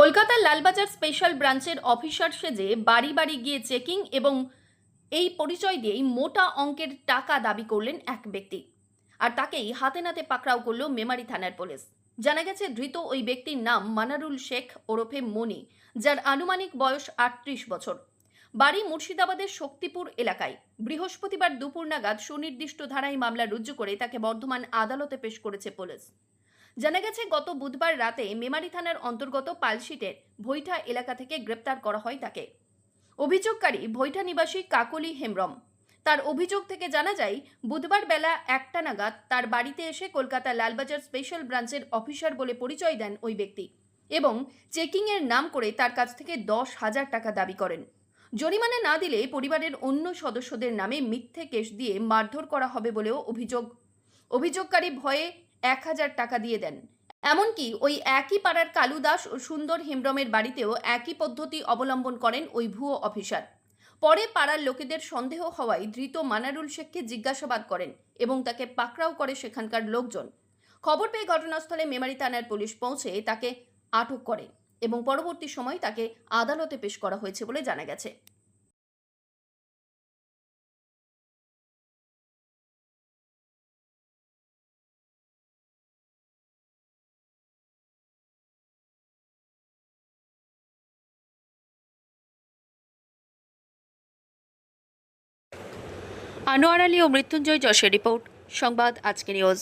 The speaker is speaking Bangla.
কলকাতার লালবাজার স্পেশাল ব্রাঞ্চের অফিসার সেজে বাড়ি বাড়ি গিয়ে চেকিং এবং এই পরিচয় দিয়েই মোটা অঙ্কের টাকা দাবি করলেন এক ব্যক্তি। আর তাকেই হাতে নাতে পাকড়াও করল মেমারি থানার পুলিশ। জানা গেছে, ধৃত ওই ব্যক্তির নাম মানারুল শেখ ওরফে মনি, যার আনুমানিক বয়স আটত্রিশ বছর। বাড়ি মুর্শিদাবাদের শক্তিপুর এলাকায়। বৃহস্পতিবার দুপুর নাগাদ সুনির্দিষ্ট ধারায় মামলা রুজু করে তাকে বর্ধমান আদালতে পেশ করেছে পুলিশ। জানা গেছে, গত বুধবার রাতে মেমারি থানার অন্তর্গত পালশিটের ভৈঠা এলাকা থেকে গ্রেপ্তার করা হয় তাকে। অভিযোগকারী ভৈঠা নিবাসী কাকলি হেমব্রম। তার অভিযোগ থেকে জানা যায়, বুধবার বেলা একটা নাগাদ তার বাড়িতে এসে কলকাতা লালবাজার স্পেশাল ব্রাঞ্চের অফিসার বলে পরিচয় দেন ওই ব্যক্তি এবং চেকিংয়ের নাম করে তার কাছ থেকে দশ হাজার টাকা দাবি করেন। জরিমানা না দিলে পরিবারের অন্য সদস্যদের নামে মিথ্যে কেস দিয়ে মারধর করা হবে বলেও অভিযোগ অভিযোগকারী ভয়ে এক হাজার টাকা দিয়ে দেন। এমনকি ওই একই পাড়ার কালু দাস ও সুন্দর হেমব্রমের বাড়িতেও একই পদ্ধতি অবলম্বন করেন ওই ভুয়ো অফিসার। পরে পাড়ার লোকেদের সন্দেহ হওয়ায় ধৃত মানারুল শেখকে জিজ্ঞাসাবাদ করেন এবং তাকে পাকড়াও করে সেখানকার লোকজন। খবর পেয়ে ঘটনাস্থলে মেমারি থানার পুলিশ পৌঁছে তাকে আটক করে এবং পরবর্তী সময় তাকে আদালতে পেশ করা হয়েছে বলে জানা গেছে। আনোয়ার আলী ও মৃত্যুঞ্জয় যশের রিপোর্ট সংবাদ আজকে নিউজ।